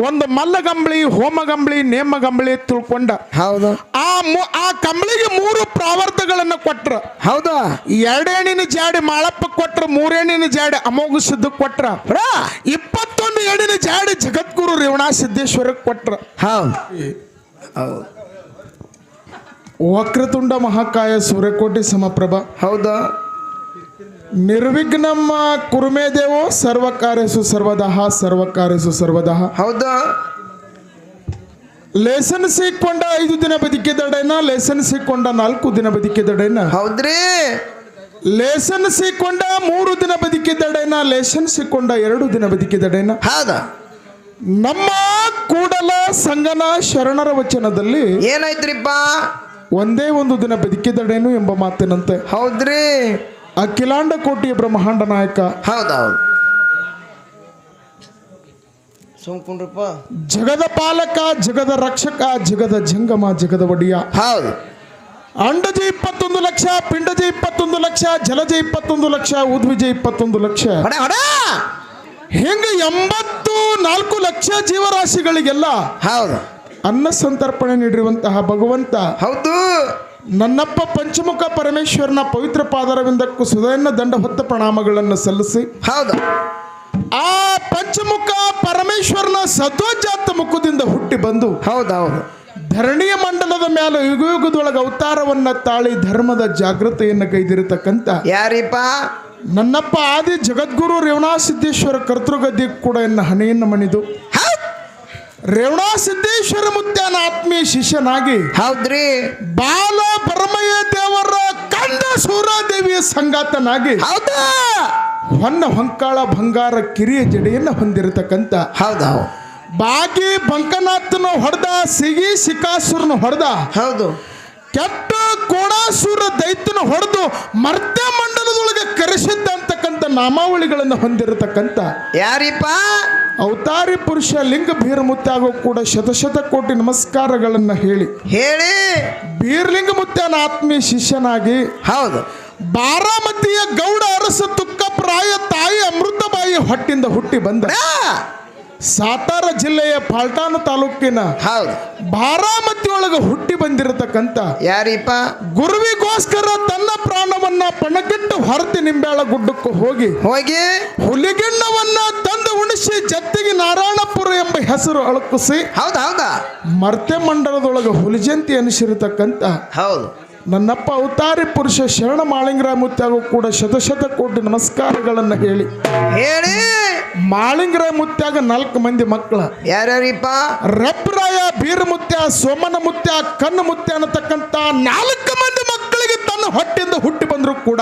ಒಂದು ಮಲ್ಲಗಂಬಳಿ ಹೋಮಗಂಬಳಿ ನೇಮಗಂಬಳಿ ತಿಳ್ಕೊಂಡ. ಹೌದು. ಆ ಆ ಕಂಬಳಿಗೆ ಮೂರು ಪ್ರಾವರ್ತಗಳನ್ನ ಕೊಟ್ರ. ಹೌದಾ. ಎರಡೇಣಿನ ಜಾಡಿ ಮಾಳಪ್ಪ ಕೊಟ್ರ ಮೂರೇಣಿನ ಜಾಡಿ ಅಮೋಘ ಸಿದ್ಧ ಕೊಟ್ರ. ಇಪ್ಪತ್ತೊಂದು ಎಣಿನ ಜಾಡಿ ಜಗದ್ಗುರು ರೇವಣಾ ಸಿದ್ದೇಶ್ವರಕ್ಕೆ ಕೊಟ್ರ. ಹೌದು. ಹೌದು ವಕ್ರತುಂಡ ಮಹಾಕಾಯ ಸೂರ್ಯಕೋಟಿ ಸಮಪ್ರಭ. ಹೌದು. ನಿರ್ವಿಘ್ನಮ್ಮ ಕುರುಮೇ ದೇವೋ ಸರ್ವದಹ ಸರ್ವ ಸರ್ವಕಾರ್ಯಸು ಸರ್ವದಹ ಹೌದಾ? ಲೇಸನ್ ಸಿಕ್ಕೊಂಡ ಐದು ದಿನ ಬದುಕಿದಡೇನ ಲೇಸನ್ ಸಿಕ್ಕೊಂಡ ನಾಲ್ಕು ದಿನ ಬದುಕಿದಡೆನ? ಹೌದ್ರಿ? ಲೇಸನ್ ಸಿಕ್ಕೊಂಡ ಮೂರು ದಿನ ಬದುಕಿದಡೇನ ಲೇಸನ್ ಸಿಕ್ಕೊಂಡ ಎರಡು ದಿನ ಬದುಕಿದಡೆನ? ಹೌದ? ನಮ್ಮ ಕೂಡಲ ಸಂಗನ ಶರಣರ ವಚನದಲ್ಲಿ ಏನಾಯ್ತ್ರಿಪ್ಪ? ಒಂದೇ ಒಂದು ದಿನ ಬದುಕಿದಡೇನು ಎಂಬ ಮಾತಿನಂತೆ. ಹೌದ್ರಿ? ಅಖಿಲಾಂಡ ಕೋಟಿಯ ಬ್ರಹ್ಮಾಂಡ ನಾಯಕ. ಹೌದು ಹೌದು ಸುಮ್ಕೊಂಡ್ರಪ್ಪ ಜಗದ ಪಾಲಕ ಜಗದ ರಕ್ಷಕ ಜಗದ ಜಂಗಮ ಜಗದ ಒಡೆಯ. ಹೌದು. ಅಂಡಜ ಇಪ್ಪತ್ತೊಂದು ಲಕ್ಷ ಪಿಂಡಜ ಇಪ್ಪತ್ತೊಂದು ಲಕ್ಷ ಜಲಜ ಇಪ್ಪತ್ತೊಂದು ಲಕ್ಷ ಉದ್ವಿಜ ಇಪ್ಪತ್ತೊಂದು ಲಕ್ಷ. ಹಿಂಗ ಎಂಬತ್ತು ನಾಲ್ಕು ಲಕ್ಷ ಜೀವರಾಶಿಗಳಿಗೆಲ್ಲ ಹೌದು. ಅನ್ನ ಸಂತರ್ಪಣೆ ನೀಡಿರುವಂತಹ ಭಗವಂತ ಹೌದು. ನನ್ನಪ್ಪ ಪಂಚಮುಖ ಪರಮೇಶ್ವರನ ಪವಿತ್ರ ಪಾದರವಿಂದಕ್ಕೂ ಸುಧಯನ್ನ ದಂಡ ಹೊತ್ತ ಪ್ರಣಾಮಗಳನ್ನು ಸಲ್ಲಿಸಿ. ಹೌದು. ಆ ಪಂಚಮುಖ ಪರಮೇಶ್ವರನ ಸದ್ವಜಾತ ಮುಖದಿಂದ ಹುಟ್ಟಿ ಬಂದು ಹೌದೌದು. ಹೌದು ಧರಣಿಯ ಮಂಡಲದ ಮೇಲೆ ಯುಗಯುಗದೊಳಗೆ ಅವತಾರವನ್ನ ತಾಳಿ ಧರ್ಮದ ಜಾಗೃತೆಯನ್ನು ಕೈದಿರತಕ್ಕಂತ ಯಾರಿಪ್ಪ? ನನ್ನಪ್ಪ ಆದಿ ಜಗದ್ಗುರು ರೇವಣಾಸಿದ್ದೇಶ್ವರ ಕರ್ತೃಗದ್ದೆ ಕೂಡ ಎನ್ನ ಹಣೆಯನ್ನು ಮಣಿದು. ರೇವಣಾ ಸಿದ್ದೇಶ್ವರ ಮುತ್ಯಾನ ಆತ್ಮೀಯ ಶಿಷ್ಯನಾಗಿ ಹೌದ್ರಿ. ಬಾಲ ಪರಮಯ್ಯ ದೇವರ ಕಂದ ಸೂರಾದೇವಿಯ ಸಂಗಾತನಾಗಿ ಹೌದಾ? ಹೊನ್ನ ಹೊಂಕಾಳ ಬಂಗಾರ ಕಿರಿಯ ಜಡೆಯನ್ನು ಹೊಂದಿರತಕ್ಕಂತ ಹೌದಾ ಹೌದು. ಬಾಗಿ ಬಂಕನಾಥನ ಹೊಡೆದ ಸಿಗಿ ಸಿಕಾಸುರನ ಹೊಡೆದ ಹೌದು. ಕೆಟ್ಟ ಕೋಡಾಸುರ ದೈತ್ಯನ ಹೊಡೆದು ಮರ್ತ್ಯ ಮಂಡಲದೊಳಗೆ ಕರೆಸಿದ್ದ ಅಂತಕ್ಕಂಥ ನಾಮಾವಳಿಗಳನ್ನು ಹೊಂದಿರತಕ್ಕಂಥ ಯಾರಿಪ್ಪ? ಅವತಾರಿ ಪುರುಷ ಲಿಂಗ ಭೀರಮುತ್ತಾಗೂ ಕೂಡ ಶತಶತ ಕೋಟಿ ನಮಸ್ಕಾರಗಳನ್ನು ಹೇಳಿ. ಹೇಳಿ. ಬೀರ್ಲಿಂಗ ಮುತ್ತನ ಆತ್ಮೀಯ ಶಿಷ್ಯನಾಗಿ ಹೌದು. ಬಾರಾಮತಿಯ ಗೌಡ ಅರಸ ತುಕ್ಕಪ್ರಾಯ ತಾಯಿ ಅಮೃತಬಾಯಿ ಹೊಟ್ಟಿಂದ ಹುಟ್ಟಿ ಬಂದ. ಸಾತಾರ ಜಿಲ್ಲೆಯ ಪಾಲ್ಟಾನ ತಾಲೂಕಿನ ಹೌದು. ಬಾರಾಮತಿ ಒಳಗೆ ಹುಟ್ಟಿ ಬಂದಿರತಕ್ಕಂತ ಯಾರಿಪ್ಪ? ಗುರುವಿಗೋಸ್ಕರ ತನ್ನ ಪ್ರಾಣವನ್ನ ಪಣಗಿಟ್ಟು ಹೊರತಿ ನಿಂಬೆಳ ಗುಡ್ಡಕ್ಕೂ ಹೋಗಿ ಹೋಗಿ? ಹುಲಿಗಿಣ್ಣವನ್ನ ತಂದು ಉಣಿಸಿ ಜತ್ತಿಗೆ ನಾರಾಯಣಪುರ ಎಂಬ ಹೆಸರು ಅಳಕಿಸಿ ಹೌದು ಹೌದಾ? ಮರ್ತ್ಯ ಮಂಡಲದೊಳಗೆ ಹುಲಿಜಂತಿ ಅನಿಸಿರತಕ್ಕಂತ ಹೌದು. ನನ್ನಪ್ಪ ಅವತಾರಿ ಪುರುಷ ಶರಣ ಮಾಳಿಂಗರಾಯ ಹಾಗೂ ಕೂಡ ಶತಶತ ಕೋಟಿ ನಮಸ್ಕಾರಗಳನ್ನು ಹೇಳಿ. ಹೇಳಿ. ಮಾಳಿಂಗರಾಯ ಮುತ್ಯಾಗ ನಾಲ್ಕು ಮಂದಿ ಮಕ್ಕಳ ಯಾರ್ಯಾರಿಪ್ಪ? ರಬ್ರಾಯ ಬೀರಮುತ್ಯ ಸೋಮನ ಮುತ್ಯ ಕಣ್ಣು ಮುತ್ಯ ಅನ್ನತಕ್ಕಂತ ನಾಲ್ಕು ಮಂದಿ ಮಕ್ಕಳಿಗೆ ತನ್ನ ಹೊಟ್ಟೆಯಿಂದ ಹುಟ್ಟಿ ಬಂದ್ರು ಕೂಡ.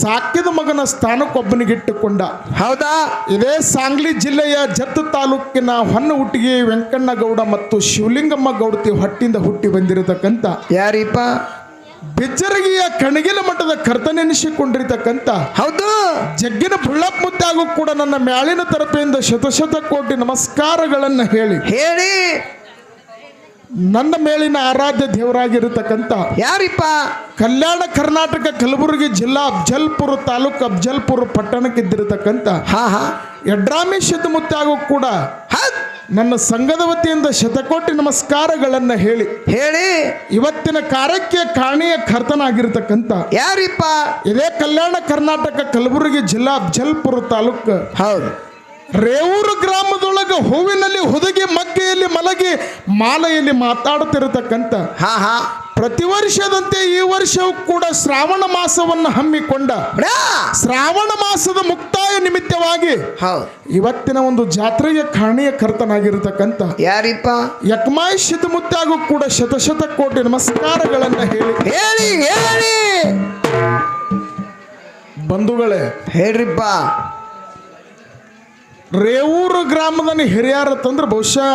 ಸಾಕಿದ ಮಗನ ಸ್ಥಾನಕ್ಕೊಬ್ಬನಿಗಿಟ್ಟುಕೊಂಡ. ಹೌದಾ? ಇದೇ ಸಾಂಗ್ಲಿ ಜಿಲ್ಲೆಯ ಜತ್ ತಾಲೂಕಿನ ಹೊನ್ನ ಹುಟ್ಟಿಗೆ ವೆಂಕಣ್ಣ ಗೌಡ ಮತ್ತು ಶಿವಲಿಂಗಮ್ಮ ಗೌಡತಿ ಹೊಟ್ಟಿಂದ ಹುಟ್ಟಿ ಬಂದಿರತಕ್ಕಂಥ ಯಾರಿಪ್ಪ? ಬಿಜ್ಜರಗಿಯ ಕಣಗಿಲ ಮಠದ ಕರ್ತನೆನಿಸಿಕೊಂಡಿರ್ತಕ್ಕಂಥ ಹೌದು. ಜಗ್ಗಿನ ಬುಳ್ಳಪ್ಪ ಮುತ್ತಾಗೂ ಕೂಡ ನನ್ನ ಮ್ಯಾಳಿನ ತರಪೆಯಿಂದ ಶತಶತ ಕೋಟಿ ನಮಸ್ಕಾರಗಳನ್ನು ಹೇಳಿ. ಹೇಳಿ. ನನ್ನ ಮೇಲಿನ ಆರಾಧ್ಯ ದೇವರಾಗಿರತಕ್ಕಂತ ಯಾರಿಪ್ಪ? ಕಲ್ಯಾಣ ಕರ್ನಾಟಕ ಕಲಬುರಗಿ ಜಿಲ್ಲಾ ಅಫ್ಜಲ್ಪುರ ತಾಲೂಕು ಅಫ್ಜಲ್ಪುರ ಪಟ್ಟಣಕ್ಕಿದ್ದಿರತಕ್ಕಂಥ ಹಾ ಹಾ. ಯಡ್ರಾಮಿ ಮುತ್ತಾಗೂ ಕೂಡ ಹೌದ್. ನನ್ನ ಸಂಘದ ವತಿಯಿಂದ ಶತಕೋಟಿ ನಮಸ್ಕಾರಗಳನ್ನು ಹೇಳಿ. ಹೇಳಿ. ಇವತ್ತಿನ ಕಾರ್ಯಕ್ಕೆ ಕಾಣಿಯ ಕರ್ತನಾಗಿರ್ತಕ್ಕಂಥ ಯಾರಿಪ್ಪ? ಇದೇ ಕಲ್ಯಾಣ ಕರ್ನಾಟಕ ಕಲಬುರಗಿ ಜಿಲ್ಲಾ ಜಲ್ಪುರ ತಾಲೂಕು ಹೌದು. ರೇವೂರು ಗ್ರಾಮದೊಳಗೆ ಹೂವಿನಲ್ಲಿ ಹುದುಗಿ ಮಗ್ಗೆಯಲ್ಲಿ ಮಲಗಿ ಮಾಲೆಯಲ್ಲಿ ಮಾತಾಡುತ್ತಿರತಕ್ಕಂಥ ಹಾ ಹಾ. ಪ್ರತಿ ವರ್ಷದಂತೆ ಈ ವರ್ಷವೂ ಕೂಡ ಶ್ರಾವಣ ಮಾಸವನ್ನು ಹಮ್ಮಿಕೊಂಡ ಶ್ರಾವಣ ಮಾಸದ ಮುಕ್ತಾಯ ನಿಮಿತ್ತವಾಗಿ ಇವತ್ತಿನ ಒಂದು ಜಾತ್ರೆಯ ಕಾರಣೀಯ ಕರ್ತನಾಗಿರತಕ್ಕಂತ ಯಾರಿಪ್ಪ? ಯಕ್ಮಾಯ್ ಮುತ್ತಾಗೂ ಕೂಡ ಶತಶತ ಕೋಟಿ ನಮಸ್ಕಾರಗಳನ್ನು ಹೇಳಿ. ಹೇಳಿ ಹೇಳಿ. ಬಂಧುಗಳೇ ಹೇಳ್ರಿಪ್ಪ. ರೇವೂರು ಗ್ರಾಮದಲ್ಲಿ ಹಿರಿಯರ ತಂದ್ರೆ ಬಹುಶಃ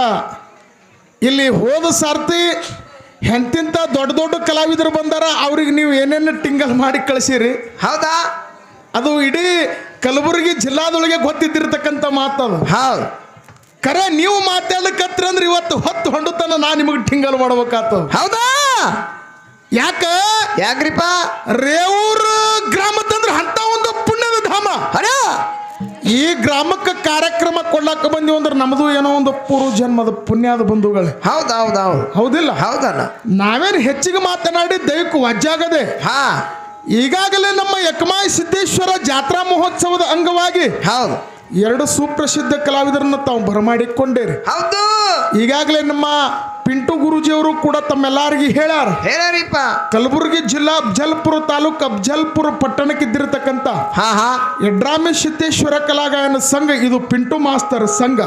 ಇಲ್ಲಿ ಹೋದ ಸಾರ್ತಿ ಎಂತಿಂತ ದೊಡ್ಡ ದೊಡ್ಡ ಕಲಾವಿದರು ಬಂದಾರ ಅವ್ರಿಗೆ ನೀವು ಏನೇನು ಟಿಂಗಲ್ ಮಾಡಿ ಕಳಿಸಿರಿ? ಹೌದಾ? ಅದು ಇಡೀ ಕಲಬುರಗಿ ಜಿಲ್ಲಾದೊಳಗೆ ಗೊತ್ತಿದ್ದಿರ್ತಕ್ಕಂಥ ಮಾತದು. ಹೌದು. ಕರೆ ನೀವು ಮಾತಾಡ್ಲಿಕ್ಕತ್ರ ಅಂದ್ರೆ ಇವತ್ತು ಹೊತ್ತು ಹೊಂಡುತನ ನಾ ನಿಮಗೆ ಟಿಂಗಲ್ ಮಾಡ್ಬೇಕಾತ. ಹೌದಾ? ಯಾಕ? ಯಾಕ್ರಿಪ್ಪ? ರೇವೂರು ಗ್ರಾಮದಂದ್ರೆ ಅಂತ ಒಂದು ಪುಣ್ಯದ ಧಾಮ. ಹೊಡ ಈ ಗ್ರಾಮಕ್ಕೆ ಕಾರ್ಯಕ್ರಮ ಕೊಡ್ಲಾಕ ಬಂದಿ ಅಂದ್ರೆ ನಮ್ದು ಏನೋ ಒಂದು ಪೂರ್ವ ಜನ್ಮದ ಪುಣ್ಯದ ಬಂಧುಗಳೇ. ಹೌದು ಹೌದು ಹೌದು ಹೌದಿಲ್ಲ? ಹೌದಲ್ಲ ನಾವೇನು ಹೆಚ್ಚಿಗೆ ಮಾತನಾಡಿ ದೈವಕ್ಕೆ ವಜ್ಜಾಗದೆ ಹಾ. ಈಗಾಗಲೇ ನಮ್ಮ ಯಕಮಾಯಿ ಸಿದ್ದೇಶ್ವರ ಜಾತ್ರಾ ಮಹೋತ್ಸವದ ಅಂಗವಾಗಿ ಹೌದು. ಎರಡು ಸುಪ್ರಸಿದ್ಧ ಕಲಾವಿದರನ್ನ ತಾವು ಬರಮಾಡಿಕೊಂಡೇರಿ. ಹೌದು. ಈಗಾಗಲೇ ನಮ್ಮ ಪಿಂಟು ಗುರುಜಿಯವರು ಕೂಡ ತಮ್ಮೆಲ್ಲರಿಗೆ ಹೇಳ್ಯಾರ. ಹೇಳಿಪ್ಪ ಕಲಬುರಗಿ ಜಿಲ್ಲಾ ಅಫ್ಜಲ್ಪುರ ತಾಲೂಕು ಅಫ್ಜಲ್ಪುರ ಪಟ್ಟಣಕ್ಕಿದ್ದಿರತಕ್ಕಂಥ ಹಾ ಹಾ. ಯಡ್ರಾಮಿ ಸಿದ್ದೇಶ್ವರ ಕಲಾಗಾಯನ ಸಂಘ ಇದು ಪಿಂಟು ಮಾಸ್ತರ್ ಸಂಘ.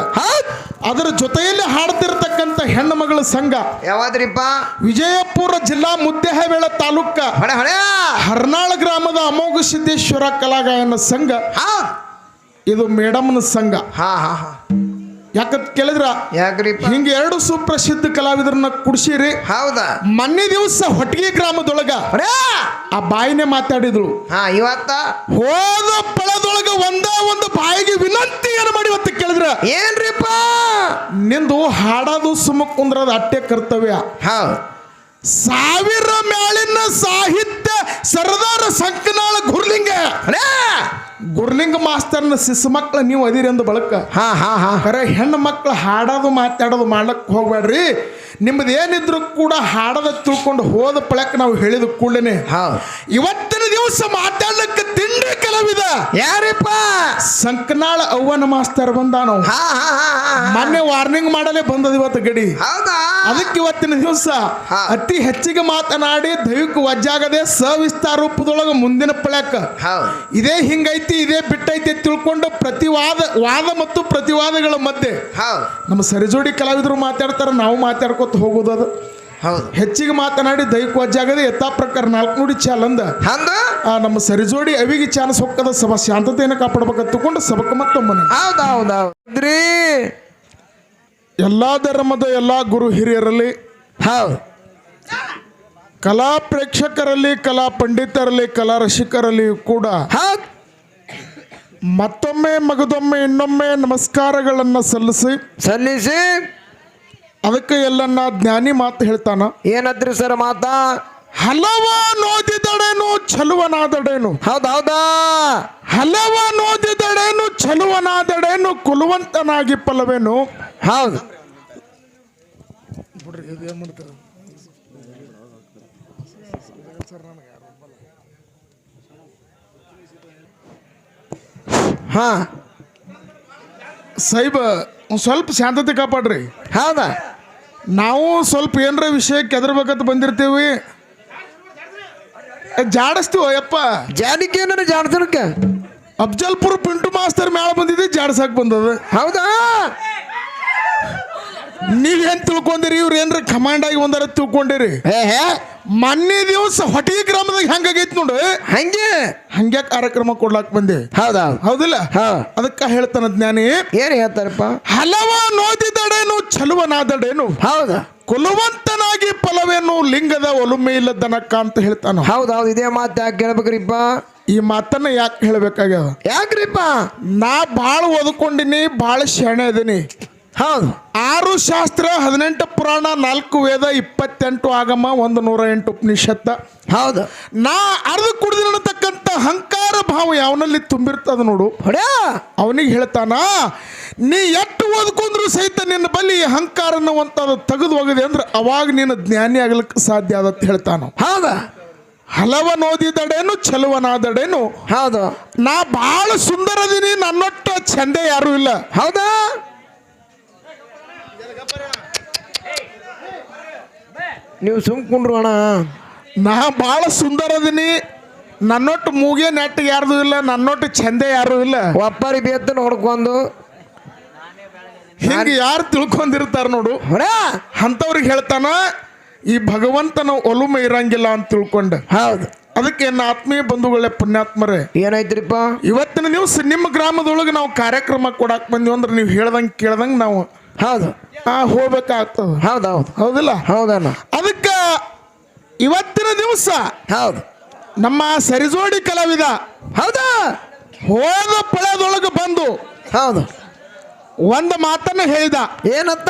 ಅದರ ಜೊತೆಯಲ್ಲಿ ಹಾಡ್ತಿರತಕ್ಕಂತ ಹೆಣ್ಣು ಮಗಳ ಸಂಘ. ಯಾವಾದ್ರಿಪ್ಪ? ವಿಜಯಪುರ ಜಿಲ್ಲಾ ಮುದ್ದೇಹಬೇಳ ತಾಲೂಕ ಹರ್ನಾಳ ಗ್ರಾಮದ ಅಮೋಘ ಸಿದ್ದೇಶ್ವರ ಕಲಾಗಾಯನ ಸಂಘ. ಇದು ಮೇಡಮ್ನ ಸಂಘ. ಹಾ ಹಾ ಹಾ. ಯಾಕಂತ ಕೇಳಿದ್ರ? ಯಾಕ್ರಿ ಹಿಂಗೆ ಎರಡು ಸುಪ್ರಸಿದ್ಧ ಕಲಾವಿದರನ್ನ ಕುಡ್ಸಿರಿ. ಹೌದಾ? ಮೊನ್ನೆ ದಿವಸ ಹೊಟ್ಟಿಗೆ ಗ್ರಾಮದೊಳಗ ಆ ಬಾಯಿನೇ ಮಾತಾಡಿದ್ರು ಹಾ ಇವತ್ತ? ಹೋದ ಪಳದೊಳಗ ಒಂದ ಒಂದು ಬಾಯಿಗೆ ವಿನಂತಿ ಏನು ಮಾಡಿ ಇವತ್ತು ಕೇಳಿದ್ರ? ಏನ್ರಿಪ್ಪ? ನಿಂದು ಹಾಡೋದು ಸುಮ್ಮ ಕುಂದ್ರದ ಅಟ್ಟೆ ಕರ್ತವ್ಯ. ಹಾ ಸಾವಿರ ಮ್ಯಾಲಿನ ಸಾಹಿತ್ಯ ಸರದಾರ ಸಂಕನಾಳ ಗುರ್ಲಿಂಗ. ಗುರ್ಲಿಂಗ ಮಾಸ್ತರ್ನ ಸಿಸು ಮಕ್ಳು ನೀವು ಅದಿರಿ ಅಂದ ಬಳಕ. ಹಾ ಹಾ ಹಾ. ಖರೆ ಹೆಣ್ಣು ಮಕ್ಳು ಹಾಡೋದು ಮಾತಾಡೋದು ಮಾಡ್ಲಕ್ಕೆ ಹೋಗ್ಬೇಡ್ರಿ ನಿಮ್ದು ಏನಿದ್ರು ಕೂಡ ಹಾಡದ ತಿಳ್ಕೊಂಡು ಹೋದ ಪಳಕ್ ನಾವು ಹೇಳಿದ ಕೂಡಲೇ ಹಾ. ಇವತ್ತಿನ ದಿವಸ ಮಾತಾಡ್ಲಿಕ್ಕೆ ತಿಂಡಿ ಕಲಾವಿದ. ಯಾರಿಪ್ಪ? ಸಂಕನಾಳ ಅವ್ವನ ಮಾಸ್ತರ್ ಬಂದಾನು. ಮೊನ್ನೆ ವಾರ್ನಿಂಗ್ ಮಾಡಲೇ ಬಂದದ ಇವತ್ತು ಗಡಿ. ಹೌದಾ? ಅದಕ್ಕೆ ಇವತ್ತಿನ ದಿವಸ. ಅತಿ ಹೆಚ್ಚಿಗೆ ಮಾತನಾಡಿ ದೈವಿಕ ವಜ್ಜಾಗದೆ ಸವಿಸ್ತಾರ ರೂಪದೊಳಗೆ ಮುಂದಿನ ಪಳಕ್. ಇದೇ ಹಿಂಗೈತಿ ಇದೇ ಬಿಟ್ಟೈತಿ ತಿಳ್ಕೊಂಡು ಪ್ರತಿವಾದ ವಾದ ಮತ್ತು ಪ್ರತಿವಾದಗಳ ಮಧ್ಯೆ ಹೌದ್. ನಮ್ಮ ಸರಿಜೋಡಿ ಕಲಾವಿದರು ಮಾತಾಡ್ತಾರೆ ನಾವು ಮಾತಾಡ್ಕೊತ ಹೋಗೋದು ಅದು. ಹೌದ್. ಹೆಚ್ಚಿಗೆ ಮಾತನಾಡಿ ದೈವಿಕ ಜಾಗದ ಯಥಾ ಪ್ರಕಾರ ನಾಲ್ಕು ನುಡಿ ಚಾಲಂದ ಅಂದ. ಆ ನಮ್ಮ ಸರಿಜೋಡಿ ಅವಿಗೆ ಚಾನ್ಸ್ ಹೊಕ್ಕದ ಸಭ ಶಾಂತತೆಯನ್ನು ಕಾಪಾಡ್ಬೇಕಂತ ತಿಳ್ಕೊಂಡು ಸಬಕ ಮತ್ತೊಮ್ಮನೆ. ಎಲ್ಲಾ ಹೌದ್ ಹೌದ್ರಿ. ಎಲ್ಲ ಧರ್ಮದ ಎಲ್ಲಾ ಗುರು ಹಿರಿಯರಲ್ಲಿ ಹೌದು. ಕಲಾ ಪ್ರೇಕ್ಷಕರಲ್ಲಿ ಕಲಾ ಪಂಡಿತರಲ್ಲಿ ಕಲಾ ರಸಿಕರಲ್ಲಿಯೂ ಕೂಡ ಹೌದ್. ಮತ್ತೊಮ್ಮೆ ಮಗದೊಮ್ಮೆ ಇನ್ನೊಮ್ಮೆ ನಮಸ್ಕಾರಗಳನ್ನು ಸಲ್ಲಿಸಿ. ಸಲ್ಲಿಸಿ. ಅದಕ್ಕೆ ಎಲ್ಲನ್ನ ಜ್ಞಾನಿ ಮಾತು ಹೇಳ್ತಾನ. ಏನತ್ರಿ ಸರ್ ಮಾತಾ? ಹಲವ ನೋದಿದಡೇನು ಚಲುವನಾದಡೇನು ಹೌದೌದಾ ಹೌದಾ ಹಲವ ನೋದಿದಡೇನು ಚಲುವನಾದಡೇನು ಕುಲುವಂತನಾಗಿ ಪಲವೇನು ಹೌದ್ ಹಾ. ಸೈಬ ಸ್ವಲ್ಪ ಶಾಂತತೆ ಕಾಪಾಡ್ರಿ. ಹೌದಾ? ನಾವು ಸ್ವಲ್ಪ ಏನರ ವಿಷಯ ಕೆದರ್ಬೇಕಂತ ಬಂದಿರ್ತೀವಿ. ಜಾಡಿಸ್ತೀವ ಯಪ್ಪ? ಜಾಡಿಕೆ ಏನಾರ ಅಫ್ಜಲ್ಪುರ್ ಪಿಂಟು ಮಾಸ್ತರ್ ಮ್ಯಾಳ ಬಂದಿದ್ದೆ ಜಾಡ್ಸಕ್ ಬಂದದ. ಹೌದಾ? ನೀವೇನ್ ತಿಳ್ಕೊಂಡಿರಿ? ಇವ್ರು ಏನ್ರ ಕಮಾಂಡ್ ಆಗಿ ಒಂದರ ತಿಳ್ಕೊಂಡಿರಿ? ಹೇ ಹೇ. ಮೊನ್ನೆ ದಿವಸ ಹೊಟಿ ಗ್ರಾಮದಾಗ ಹೆಂಗಾಗೈತಿ ನೋಡು. ಹಂಗೆ. ಹಂಗೆ ಕಾರ್ಯಕ್ರಮ ಕೊಡ್ಲಾಕ್ ಬಂದೆ. ಹೌದಾ ಹೌದಿಲ್ಲ? ಹಾ. ಅದಕ್ಕ ಹೇಳ್ತಾನ ಜ್ಞಾನಿ. ಏನ್ ಹೇಳ್ತಾರಪ್ಪ? ಹಲವ ನೋದಿದಡೇನು ಚಲುವನಾದಡೇನು? ಹೌದಾ. ಕುಲವಂತನಾಗಿ ಫಲವೇನು ಲಿಂಗದ ಒಲುಮೆ ಇಲ್ಲದನಕ್ಕ ಅಂತ ಹೇಳ್ತಾನ ಹೌದೌದು ಹೌದು. ಇದೇ ಮಾತು ಯಾಕೆ ಕೇಳ್ಬೇಕ್ರಿಪ್ಪ ಈ ಮಾತನ್ನ ಯಾಕೆ ಹೇಳ್ಬೇಕಾಗ್ಯದ? ಯಾಕ್ರಿಪ್ಪ? ನಾ ಭಾಳ ಓದ್ಕೊಂಡಿನಿ ಭಾಳ ಶಣೆ ಅದೀನಿ ಹೌದು. ಆರು ಶಾಸ್ತ್ರ ಹದಿನೆಂಟು ಪುರಾಣ ನಾಲ್ಕು ವೇದ ಇಪ್ಪತ್ತೆಂಟು ಆಗಮ ಒಂದು ನೂರ ಎಂಟು ಉಪನಿಷತ್ತ. ಹೌದು. ನಾ ಅರ್ಧ ಕುಡಿದಿರತಕ್ಕಂಥ ಅಹಂಕಾರ ಭಾವ ಯಾವನಲ್ಲಿ ತುಂಬಿರ್ತದ ನೋಡು. ಹೊಡ್ಯಾ ಅವನಿಗೆ ಹೇಳ್ತಾನ ನೀ ಎಷ್ಟು ಓದ್ಕೊಂಡ್ರು ಸಹಿತ ನಿನ್ನ ಬಲ್ಲಿ ಈ ಅಹಂಕಾರ ಅನ್ನುವಂಥದ್ದು ತೆಗೆದು ಹೋಗಿದೆ ಅಂದ್ರೆ ಅವಾಗ ನೀನು ಜ್ಞಾನಿ ಆಗ್ಲಿಕ್ಕೆ ಸಾಧ್ಯ ಆದತ್ ಹೇಳ್ತಾನ. ಹೌದಾ. ಹಲವನ್ ಓದಿದಡೇನು ಚಲುವನಾದಡೇನು. ಹೌದು. ನಾ ಭಾಳ ಸುಂದರದಿನಿ ನನ್ನೊಟ್ಟ ಚಂದೆ ಯಾರು ಇಲ್ಲ. ಹೌದಾ? ನೀವು ಸುಮ್ಕೊಂಡ್ರು ಅಣ್ಣ. ನಾ ಭಾಳ ಸುಂದರದೀನಿ ನನ್ನೊಟ್ಟು ಮೂಗೆ ನೆಟ್ಟ ಯಾರ್ದು ಇಲ್ಲ ನನ್ನೊಟ್ಟು ಚಂದೆ ಯಾರು ಇಲ್ಲ. ಒಪ್ಪರಿ ಬೇತ ನೋಡ್ಕೊಂಡು. ಹಿಂಗೆ ಯಾರು ತಿಳ್ಕೊಂಡಿರ್ತಾರ ನೋಡು. ಅಂಥವ್ರಿಗೆ ಹೇಳ್ತಾನ ಈ ಭಗವಂತನ ಒಲುಮೆ ಇರಂಗಿಲ್ಲ ಅಂತ ತಿಳ್ಕೊಂಡ. ಹೌದು. ಅದಕ್ಕೆ ನನ್ನ ಆತ್ಮೀಯ ಬಂಧುಗಳೇ ಪುಣ್ಯಾತ್ಮರೇ ಏನಾಯ್ತ್ರಿಪ್ಪ? ಇವತ್ತಿನ ದಿವಸ ನಿಮ್ಮ ಗ್ರಾಮದೊಳಗೆ ನಾವು ಕಾರ್ಯಕ್ರಮ ಕೊಡಾಕ್ ಬಂದ್ವಿ ಅಂದ್ರೆ ನೀವು ಹೇಳ್ದಂಗೆ ಕೇಳ್ದಂಗೆ ನಾವು ಹೌದು. ಆ ಹೋಗ್ಬೇಕಾಗ್ತದ. ಹೌದು ಹೌದು. ಹೌದಿಲ್ಲ? ಹೌದಣ್ಣ. ಅದಕ್ಕೆ ಇವತ್ತಿನ ದಿವಸ ಹೌದು. ನಮ್ಮ ಸರಿಜೋಡಿ ಕಲಾವಿದ ಹೌದಾ. ಹೋದ ಪಳೆದೊಳಗೆ ಬಂದು ಹೌದು. ಒಂದು ಮಾತನ್ನು ಹೇಳಿದ. ಏನತ್ತ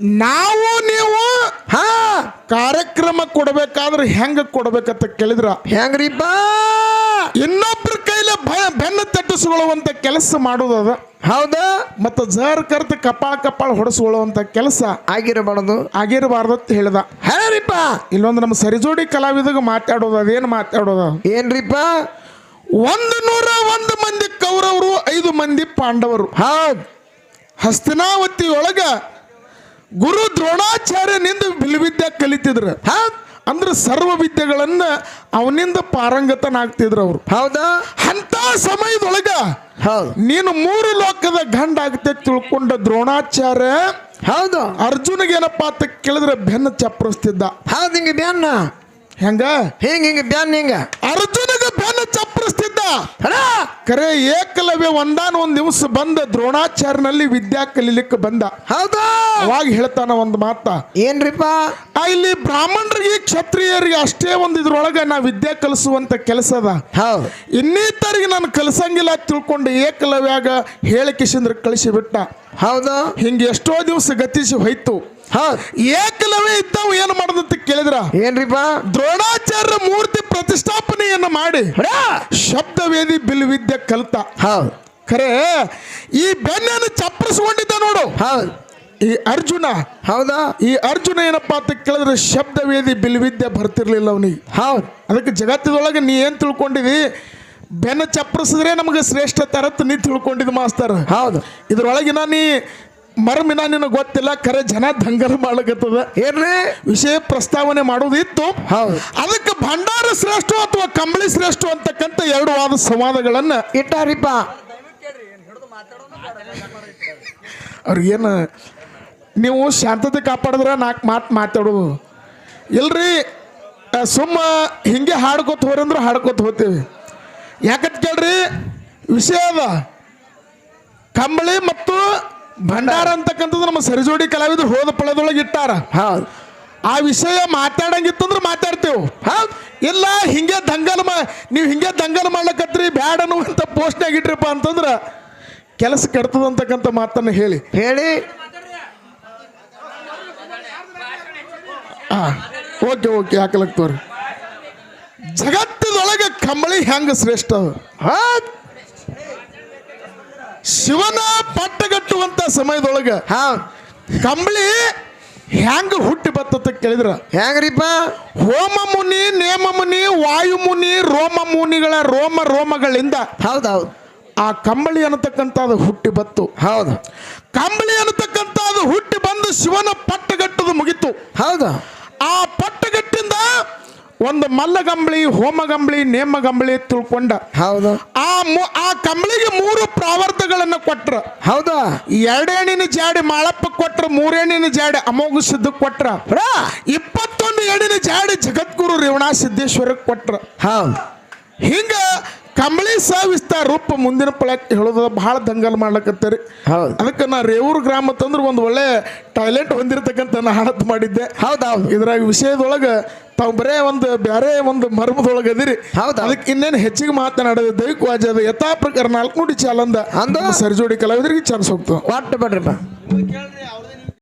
ನಾವು ನೀವು ಹಾ. ಕಾರ್ಯಕ್ರಮ ಕೊಡಬೇಕಾದ್ರೆ ಹೆಂಗ ಕೊಡ್ಬೇಕಂತ ಕೇಳಿದ್ರ. ಹೆಂಗ್ರಿಪ್ಪ? ಇನ್ನೊಬ್ಬರ ಕೈಲಿ ಬೆನ್ನು ತಟ್ಟಿಸ್ಕೊಳ್ಳುವಂತ ಕೆಲಸ ಮಾಡೋದದ ಹೌದಾ? ಮತ್ತು ಜರ್ ಕರ್ತ ಕಪಾಳ ಕಪಾಳ ಹೊಡೆಸ್ಕೊಳ್ಳುವಂತ ಕೆಲಸ ಆಗಿರಬಾರದು. ಆಗಿರಬಾರ್ದು ಅಂತ ಹೇಳ್ದ. ಹೇಳರಿಪ್ಪ ಇಲ್ಲೊಂದು ನಮ್ಮ ಸರಿಜೋಡಿ ಕಲಾವಿದಾಗ ಮಾತಾಡೋದ ಅದೇನು ಮಾತಾಡೋದು ಏನ್ರಿಪ್ಪ? ಒಂದು ನೂರ ಒಂದು ಮಂದಿ ಕೌರವರು ಐದು ಮಂದಿ ಪಾಂಡವರು. ಹೌದ್. ಹಸ್ತನಾವತಿ ಒಳಗ ಗುರು ದ್ರೋಣಾಚಾರ್ಯನಿಂದ ಬಿಲ್ವಿದ್ಯ ಕಲಿತಿದ್ರು. ಹೌದ್. ಅಂದ್ರೆ ಸರ್ವ ವಿದ್ಯೆಗಳನ್ನ ಅವನಿಂದ ಪಾರಂಗತನಾಗ್ತಿದ್ರು ಅವರು. ಹೌದಾ? ಅಂತ ಸಮಯದೊಳಗ ಹೌದ್. ನೀನು ಮೂರು ಲೋಕದ ಗಂಡ ಆಗ್ತೇ ತಿಳ್ಕೊಂಡ ದ್ರೋಣಾಚಾರ್ಯ ಹೌದು. ಅರ್ಜುನಿಗೆ ಏನಪ್ಪಾ ಅಂತ ಕೇಳಿದ್ರೆ ಬೆನ್ನ ಚಪ್ಪರಿಸ್ತಿದ್ದ ಹೌದು ಹಿಂಗ ಬ್ಯಾನ್ ಹೆಂಗ? ಹಿಂಗ ಹಿಂಗ ಬ್ಯಾನ್ ಹಿಂಗ. ಅರ್ಜುನಿಗೆ ಬೆನ್ನ ಚಪ್ಪರಿಸ್ತಿದ್ದ. ಕರೆ ಏಕಲವ್ಯ ಒಂದಾನ ಒಂದ್ ದಿವಸ ಬಂದ ದ್ರೋಣಾಚಾರ್ಯನಲ್ಲಿ ವಿದ್ಯಾ ಕಲೀಲಿಕ್ಕೆ ಬಂದ. ಹೌದಾ? ಅವಾಗ ಹೇಳ್ತಾನ ಒಂದು ಮಾತ. ಏನ್ರಿಪ್ಪ? ಇಲ್ಲಿ ಬ್ರಾಹ್ಮಣರಿಗೆ ಕ್ಷತ್ರಿಯರಿಗೆ ಅಷ್ಟೇ ಒಂದ್ ಇದ್ರೊಳಗ ನಾ ವಿದ್ಯಾ ಕಲಿಸುವಂತ ಕೆಲಸ ಅದ. ಹೌದು. ಇನ್ನಿತರಿಗೆ ನಾನು ಕಲಿಸಂಗಿಲ್ಲ ತಿಳ್ಕೊಂಡು ಏಕಲವ್ಯಾಗ ಹೇಳಿಕಿಸಿಂದ್ರ ಕಳಿಸಿ ಬಿಟ್ಟ ಹೌದಾ. ಹಿಂಗೆ ಎಷ್ಟೋ ದಿವಸ ಗತಿಸಿ ಹೋಯ್ತು. ಹೌದ್ ಏಕಲವ್ಯ ಇದ್ದವ ಏನು ಮಾಡದಂತ ಕೇಳಿದ್ರ? ಏನ್ರಿಪ್ಪ? ದ್ರೋಣಾಚಾರ್ಯ ಮೂರ್ತಿ ಪ್ರತಿಷ್ಠಾಪನೆಯನ್ನ ಮಾಡಿ ಶಬ್ದ ಶಬ್ದವೇದಿ ಬಿಲ್ ವಿದ್ಯೆ ಕಲ್ತ. ಹೌದ್. ಖರೆ ಈ ಬೆನ್ನನ್ನು ಚಪ್ಪರಿಸಿಕೊಂಡಿದ್ದ ನೋಡು. ಹೌದು. ಈ ಅರ್ಜುನ. ಹೌದಾ? ಈ ಅರ್ಜುನ ಏನಪ್ಪಾ ಅಂತ ಕೇಳಿದ್ರೆ ಶಬ್ದವೇದಿ ಬಿಲ್ವಿದ್ಯೆ ಬರ್ತಿರ್ಲಿಲ್ಲ ಅವನಿಗೆ. ಹೌದು. ಅದಕ್ಕೆ ಜಗತ್ತದೊಳಗೆ ನೀ ಏನು ತಿಳ್ಕೊಂಡಿದಿ? ಬೆನ್ನ ಚಪ್ಪರಿಸಿದ್ರೆ ನಮಗೆ ಶ್ರೇಷ್ಠ ತರತ್ ನೀ ತಿಳ್ಕೊಂಡಿದ್ ಮಾಸ್ತರ್. ಹೌದು. ಇದ್ರೊಳಗಿನ ನೀ ಮರ್ಮಿನ ನಿನಗೆ ಗೊತ್ತಿಲ್ಲ ಖರೆ ಜನ ದಂಗಲ್ ಮಾಡ್ಲಕತ್ತದ ಏನ್ರಿ? ವಿಷಯ ಪ್ರಸ್ತಾವನೆ ಮಾಡೋದಿತ್ತು ಹೌದು. ಅದಕ್ಕೆ ಭಂಡಾರ ಶ್ರೇಷ್ಠ ಅಥವಾ ಕಂಬಳಿ ಶ್ರೇಷ್ಠ ಅಂತಕ್ಕಂಥ ಎರಡು ವಾದ ಸಂವಾದಗಳನ್ನ ಇಟ್ಟಾರಿಪ್ಪ. ಅವ್ರಿಗೇನು ನೀವು ಶಾಂತತೆ ಕಾಪಾಡಿದ್ರೆ ನಾಲ್ಕು ಮಾತು ಮಾತಾಡೋದು ಇಲ್ರಿ ಸುಮ್ಮ ಹಿಂಗೆ ಹಾಡ್ಕೊತ ಹೋರಂದ್ರೆ ಹಾಡ್ಕೊತ ಹೋಗ್ತೀವಿ. ಯಾಕಂತ ಕೇಳ್ರಿ ವಿಷಯ ಅದ. ಕಂಬಳಿ ಮತ್ತು ಭಂಡಾರ ಅಂತಕ್ಕಂಥದ್ದು ನಮ್ಮ ಸರಿಜೋಡಿ ಕಲಾವಿದರು ಹೋದ ಪಳದೊಳಗೆ ಇಟ್ಟಾರ. ಹೌದು. ಆ ವಿಷಯ ಮಾತಾಡಂಗಿತ್ತಂದ್ರೆ ಮಾತಾಡ್ತೇವೆ. ಹೌದು. ಇಲ್ಲ ಹಿಂಗೆ ದಂಗಲ್ ಮಾ ನೀವು ಹಿಂಗೆ ದಂಗಲ್ ಮಾಡ್ಲಕತ್ರಿ ಬ್ಯಾಡ ಅನ್ನುವಂಥ ಪೋಸ್ಟ್ನಾಗ ಇಟ್ರಪ್ಪ ಅಂತಂದ್ರೆ ಕೆಲಸ ಕೆಡ್ತದಂತಕ್ಕಂಥ ಮಾತನ್ನು ಹೇಳಿ. ಹೇಳಿ. ಹಾಂ ಓಕೆ ಓಕೆ ಯಾಕಲಕ್ತವ್ರಿ ತೋರಿ. ಜಗತ್ತದೊಳಗೆ ಕಂಬಳಿ ಹೆಂಗ ಶ್ರೇಷ್ಠ? ಹೌದ್. ಶಿವನ ಪಟ್ಟಗಟ್ಟುವಂತ ಸಮಯದೊಳಗೆ ಹಾ. ಕಂಬಳಿ ಹೆಂಗ ಹುಟ್ಟಿ ಬತ್ತ ಕೇಳಿದ್ರ? ಹೆಂಗ್ರಿಪ್ಪ? ಹೋಮ ಮುನಿ ನೇಮ ಮುನಿ ವಾಯು ಮುನಿ ರೋಮ ಮುನಿಗಳ ರೋಮ ರೋಮಗಳಿಂದ ಹೌದೌದು. ಹೌದ್ ಆ ಕಂಬಳಿ ಅನ್ನತಕ್ಕಂಥದ್ದು ಹುಟ್ಟಿ ಬತ್ತು. ಹೌದು. ಕಂಬಳಿ ಅನ್ನತಕ್ಕಂಥದ್ದು ಹುಟ್ಟಿ ಬಂದು ಶಿವನ ಪಟ್ಟಗಟ್ಟದು ಮುಗಿತು. ಹೌದು. ಆ ಪಟ್ಟಗಟ್ಟಿಂದ ಒಂದು ಮಲ್ಲಗಂಬಳಿ ಹೋಮಗಂಬಳಿ ನೇಮಗಂಬಳಿ ತಿಳ್ಕೊಂಡ. ಹೌದು. ಆ ಮು- ಆ ಕಂಬಳಿಗೆ ಮೂರು ಪ್ರಾವರ್ತಗಳನ್ನು ಕೊಟ್ರ. ಹೌದಾ. ಎರಡೇಣಿನ ಜಾಡಿ ಮಾಳಪ್ಪ ಕೊಟ್ರ ಮೂರೇಣಿನ ಜಾಡಿ ಅಮೋಘ ಸಿದ್ಧ ಕೊಟ್ರ. ಇಪ್ಪತ್ತೊಂದು ಎರಡಿನ ಜಾಡಿ ಜಗದ್ಗುರು ರೇವಣಾ ಸಿದ್ದೇಶ್ವರಕ್ಕೆ ಕೊಟ್ರ. ಹೌದು. ಹಿಂಗ ಕಂಬಳಿ ಸಾವಿಸ್ತಾ ರೂಪ ಮುಂದಿನ ಪಳಕ್ ಹೇಳೋದ ಬಹಳ ದಂಗಲ್ ಮಾಡ್ಲಕತ್ತೇರಿ. ಹೌದು. ಅದಕ್ಕೆ ನಾ ರೇವೂರು ಗ್ರಾಮ ತಂದ್ರೆ ಒಂದು ಒಳ್ಳೆ ಟಾಯ್ಲೆಟ್ ಹೊಂದಿರತಕ್ಕಂಥ ನಾ ಹಾಡತ್ ಮಾಡಿದ್ದೆ. ಹೌದಾ ಹೌದು. ಇದ್ರಾಗ ವಿಷಯದೊಳಗೆ ತಾವು ಬರೇ ಒಂದು ಬೇರೆ ಒಂದು ಮರ್ಮದೊಳಗೆ ಅದಿರಿ ಹೌದು. ಅದಕ್ಕೆ ಇನ್ನೇನು ಹೆಚ್ಚಿಗೆ ಮಾತನಾಡೋದು ದೈವಿಕ ವಾಜದ ಯಥಾ ಪ್ರಕಾರ ನಾಲ್ಕು ನುಡಿ ಚಾಲಂದ ಅಂದು? ಸರಿಜೋಡಿ ಕಲಾವಿದರಿಗೆ ಚಾನ್ಸ್ ಹೋಗ್ತದೆ ಒಟ್ಟು ಬಿಡ್ರಿಪ್ಪ.